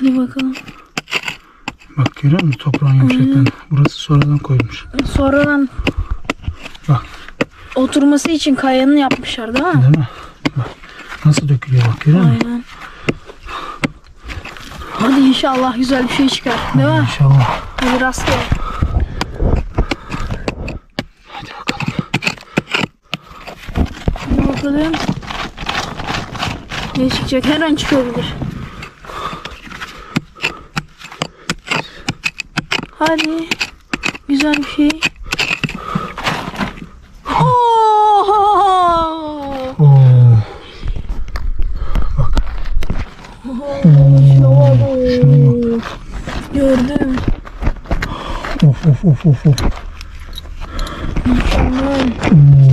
Hadi bakalım. Bak görüyor musun toprağın yumuşaklığını? Burası sonradan koymuş. Sonradan Bak oturması için kayanı yapmışlar değil mi? değil mi? Bak nasıl dökülüyor bak görüyor musun? Aynen. Hadi inşallah güzel bir şey çıkar. Değil mi? İnşallah. Hadi rastgele. Hadi bakalım. Hadi bakalım. Ne çıkacak? Her an çıkabilir. Hadi. Güzel bir şey. Oh! Oh. Bak. Oh. Şuna bak. Gördüm. Of of of of of. Mükemmel. Hmm.